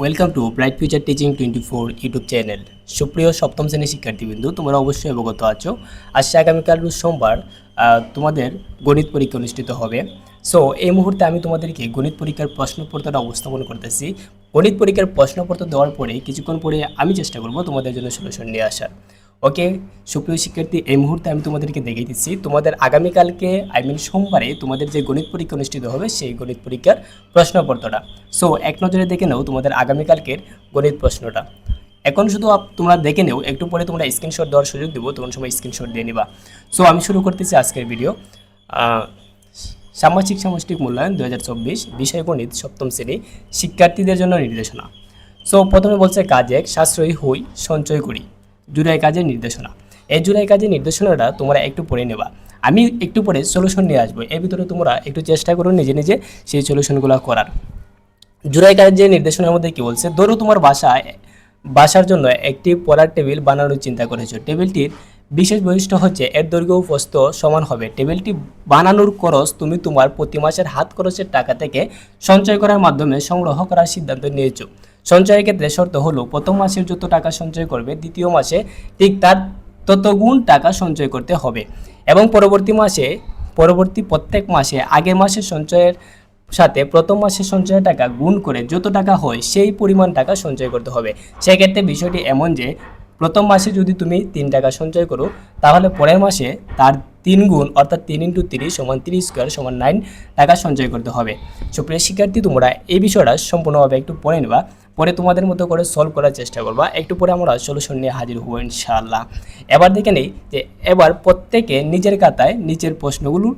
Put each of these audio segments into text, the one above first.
Welcome to bright future teaching twenty four YouTube channel সুপ্রিয় সপ্তম শ্রেণির শিক্ষার্থীবৃন্দু, তোমরা অবশ্যই অবগত আছো। আজকে আগামীকাল সোমবার তোমাদের গণিত পরীক্ষা অনুষ্ঠিত হবে। সো এই মুহূর্তে আমি তোমাদেরকে গণিত পরীক্ষার প্রশ্নপত্রটা অবস্থাপন করতেছি। গণিত পরীক্ষার প্রশ্নপত্র দেওয়ার পরে কিছুক্ষণ পরে আমি চেষ্টা করব তোমাদের জন্য সলিউশন নিয়ে আসার। ওকে সুপ্রিয় শিক্ষার্থী, এই মুহূর্তে আমি তোমাদেরকে দেখিয়ে দিচ্ছি, তোমাদের আগামীকালকে আই মিন সোমবারে তোমাদের যে গণিত পরীক্ষা অনুষ্ঠিত হবে, সেই গণিত পরীক্ষার প্রশ্নপত্রটা। সো এক নজরে দেখে নাও তোমাদের আগামীকালকের গণিত প্রশ্নটা। এখন শুধু তোমরা দেখে নেও, একটু পরে তোমরা স্ক্রিনশট দেওয়ার সুযোগ দেবো, তখন সময় স্ক্রিনশট দিয়ে নিবা। সো আমি শুরু করতেছি আজকের ভিডিও সামাজিক সামষ্টিক মূল্যায়ন দু হাজার চব্বিশ, বিষয় গণিত সপ্তম শ্রেণি, শিক্ষার্থীদের জন্য নির্দেশনা। সো প্রথমে বলছে কাজ এক সাশ্রয়ী হই, সঞ্চয় করি। জুলাই কাজের নির্দেশনা। এই জুলাই কাজের নির্দেশনাটা তোমরা একটু পড়ে নেবা। আমি একটু পরে সলিউশন নিয়ে আসব। এর ভিতরে তোমরা একটু চেষ্টা করো নিজে নিজে সেই সলিউশনগুলো করার। জুলাই কাজের নির্দেশনার মধ্যে কি বলছে? ধরো তোমার বাসায়, বাসার জন্য একটি পড়ার টেবিল বানানোর চিন্তা করেছ। টেবিলটির বিশেষ বৈশিষ্ট্য হচ্ছে এর দৈর্ঘ্য ও সমান হবে। টেবিলটি বানানোর খরচ তুমি তোমার প্রতি মাসের হাত খরচের টাকা থেকে সঞ্চয় করার মাধ্যমে সংগ্রহ করার সিদ্ধান্ত নিয়েছো। সঞ্চয়ের ক্ষেত্রে শর্ত হলো, প্রথম মাসের যত টাকা সঞ্চয় করবে, দ্বিতীয় মাসে ঠিক তার তত গুণ টাকা সঞ্চয় করতে হবে। এবং পরবর্তী মাসে, পরবর্তী প্রত্যেক মাসে আগের মাসের সঞ্চয়ের সাথে প্রথম মাসের সঞ্চয়ের টাকা গুণ করে যত টাকা হয়, সেই পরিমাণ টাকা সঞ্চয় করতে হবে। সেক্ষেত্রে বিষয়টি এমন যে, প্রথম মাসে যদি তুমি তিন টাকা সঞ্চয় করো, তাহলে পরের মাসে তার তিন গুণ অর্থাৎ তিন ইন্টু তিরিশ সমান তিরিশ স্কোয়ার সমান নাইন টাকা সঞ্চয় করতে হবে। সুপ্রিয় শিক্ষার্থী, তোমরা এই বিষয়টা সম্পূর্ণভাবে একটু পড়ে নেবা। পরে তোমাদের মতো করে সলভ করার চেষ্টা করবা। একটু পরে আমরা সলিউশন নিয়ে হাজির হব ইনশাআল্লাহ। এবার দেখে নেই যে এবার প্রত্যেকে নিজের খাতায় নিচের প্রশ্নগুলো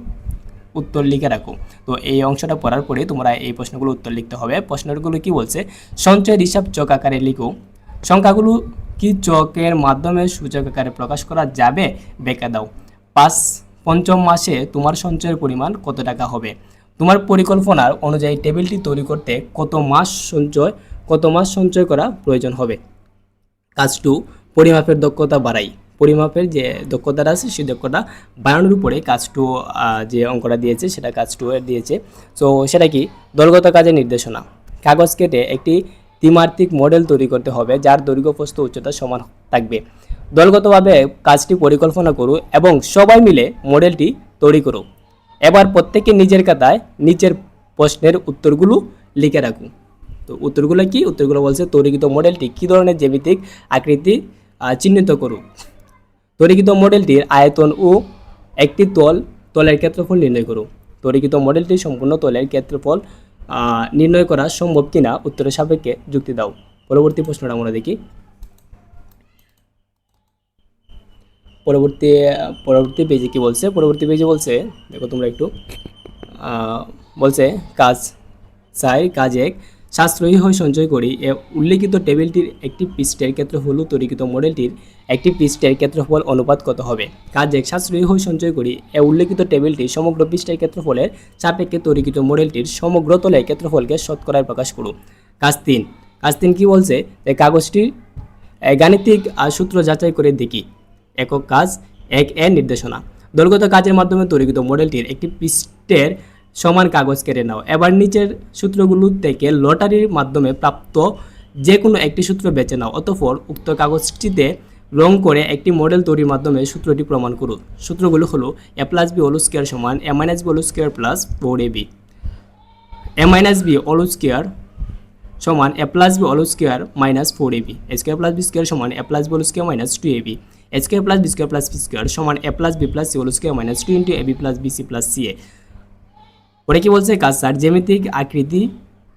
উত্তর লিখে রাখো। তো এই অংশটা পড়ার পরে তোমরা এই প্রশ্নগুলো উত্তর লিখতে হবে। প্রশ্নগুলো কি বলছে? সঞ্চয়ের হিসাব চক আকারে লিখো। সংখ্যাগুলো কি চকের মাধ্যমে সূচক আকারে প্রকাশ করা যাবে? বেঁকে দাও। পাঁচ পঞ্চম মাসে তোমার সঞ্চয়ের পরিমাণ কত টাকা হবে? তোমার পরিকল্পনার অনুযায়ী টেবিলটি তৈরি করতে কত মাস সঞ্চয় কত মাস সঞ্চয় করা প্রয়োজন হবে? কাজ টু পরিমাপের দক্ষতা বাড়াই। পরিমাপের যে দক্ষতাটা আছে, সেই দক্ষতা বাড়ানোর উপরে কাজ টু যে অঙ্কটা দিয়েছে, সেটা কাজ টু এর দিয়েছে। সো সেটা কি? দলগত কাজের নির্দেশনা। কাগজ কেটে একটি ত্রিমাত্রিক মডেল তৈরি করতে হবে, যার দৈর্ঘ্য, প্রস্থ, উচ্চতা সমান থাকবে। দলগতভাবে কাজটি পরিকল্পনা করো এবং সবাই মিলে মডেলটি তৈরি করো। এবার প্রত্যেকে নিজের খাতায় নিচের প্রশ্নের উত্তরগুলো লিখে রাখুন তো উত্তরগুলো কি? উত্তরগুলো বলছে তৈরিকৃত মডেলটি কী ধরনের জ্যামিতিক আকৃতি চিহ্নিত করুক? তৈরিকৃত মডেলটির আয়তন ও একটি তল, তলের ক্ষেত্রফল নির্ণয় করুক। তৈরিকৃত মডেলটি সম্পূর্ণ তলের ক্ষেত্রফল নির্ণয় করা সম্ভব কিনা? উত্তরের সাপেক্ষে যুক্তি দাও। পরবর্তী প্রশ্নটা আমরা দেখি। পরবর্তী পরবর্তী পেজে কি বলছে? পরবর্তী পেজে বলছে, দেখো তোমরা একটু বলছে, কাজ, চাই, কাজ এক সাশ্রয়ী হয়ে সঞ্চয় করি। এ উল্লেখিত টেবিলটির একটি পৃষ্ঠের ক্ষেত্রফল তৈরিকৃত মডেলটির একটি পৃষ্ঠের ক্ষেত্রফল অনুপাত কত হবে। কাজে সাশ্রয়ী হয়ে সঞ্চয় করি, এ উল্লেখিত টেবিলটি সমগ্র পৃষ্ঠের ক্ষেত্রফলের সাপেক্ষে তৈরিকৃত মডেলটির সমগ্র তলের ক্ষেত্রফলকে শতকরায় প্রকাশ করুন। কাজ তিন কাজ তিন কী বলছে? যে কাগজটির গাণিতিক সূত্র যাচাই করে দেখি। একক কাজ, এক এ নির্দেশনা। দলগত কাজের মাধ্যমে তৈরিকৃত মডেলটির একটি পৃষ্ঠের সমান কাগজ কেটে নাও। এবার নিচের সূত্রগুলো থেকে লটারির মাধ্যমে প্রাপ্ত যে কোনো একটি সূত্র বেছে নাও, অতঃপর উক্ত কাগজটিতে রং করে একটি মডেল তৈরির মাধ্যমে সূত্রটি প্রমাণ করুন সূত্রগুলো হলো এ প্লাস বি হলো স্কোয়ার সমান এ মাইনাস বি হলো square plus four A B A minus B হলো স্কোয়ার সমান এ প্লাস বি হল square minus four A AB square plus B square সমান এ প্লাস বি হল square minus two A AB square plus B square plus B square সমান A plus B plus C হল square minus two into AB plus B C plus C এ পরে কি বলছে? কাজ sir, জ্যামিতিক আকৃতি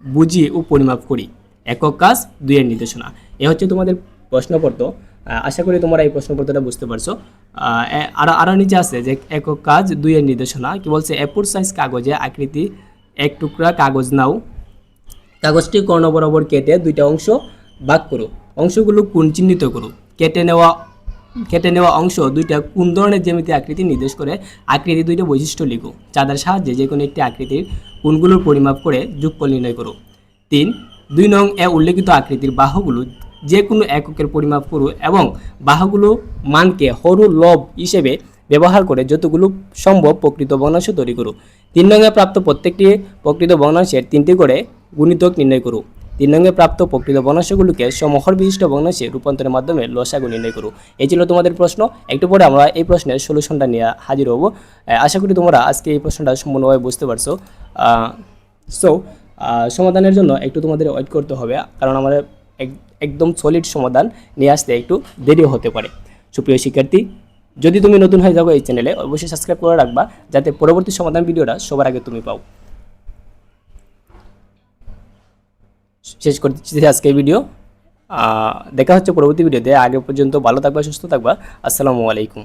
বুঝি ও পরিমাপ করি। একক কাজ, দুইয়ের নির্দেশনা। এ হচ্ছে তোমাদের প্রশ্নপত্র। আশা করি তোমরা এই প্রশ্নপত্রটা বুঝতে পারছ। আর এ- আরও আরও নিচে আছে যে একক কাজ, দুইয়ের নির্দেশনা। কি বলছে? এপুর সাইজ কাগজে আকৃতি, এক টুকরা কাগজ নাও। কাগজটি কর্ণ বরাবর কেটে দুইটা অংশ ভাগ করো। অংশগুলো কোণ চিহ্নিত করো। কেটে নেওয়া কেটে নেওয়া অংশ দুইটা কোন ধরনের জ্যামিতি আকৃতি নির্দেশ করে? আকৃতি দুইটা বৈশিষ্ট্য লিখো। চাঁদার সাহায্যে যে কোনো একটি আকৃতির কোণগুলোর পরিমাপ করে যোগফল নির্ণয় করো। তিন, দুই নং এ উল্লেখিত আকৃতির বাহুগুলো যে কোনো এককের পরিমাপ করো এবং বাহুগুলো মানকে হরু লব হিসেবে ব্যবহার করে যতগুলো সম্ভব প্রকৃত ভগ্নাংশ তৈরি করো। তিন নঙে প্রাপ্ত প্রত্যেকটি প্রকৃত ভগ্নাংশের তিনটি করে গুণিতক নির্ণয় করো। তিন নঙ্গে প্রাপ্ত প্রকৃত ভগ্নাংশগুলোকে সমহর বিশিষ্ট ভগ্নাংশে রূপান্তরের মাধ্যমে লসাগু নির্ণয় করো। এই ছিল তোমাদের প্রশ্ন। একটু পরে আমরা এই প্রশ্নের সলিউশনটা নিয়ে হাজির হব। আশা করি তোমরা আজকে এই প্রশ্নটা সম্পূর্ণভাবে বুঝতে পারছ। সো সমাধানের জন্য একটু তোমাদের ওয়েট করতে হবে, কারণ আমাদের এক- একদম সলিড সমাধান নিয়ে আসতে একটু দেরিও হতে পারে। সুপ্রিয় শিক্ষার্থী, যদি তুমি নতুন হয়ে যাব এই চ্যানেলে অবশ্যই সাবস্ক্রাইব করে রাখবা, যাতে পরবর্তী সমাধান ভিডিওটা সবার আগে তুমি পাও। শেষ করতে দিচ্ছি আজকে ভিডিও। দেখা হচ্ছে পরবর্তী ভিডিওতে। আগে পর্যন্ত ভালো থাকবা, সুস্থ থাকবা। আসসালামু আলাইকুম।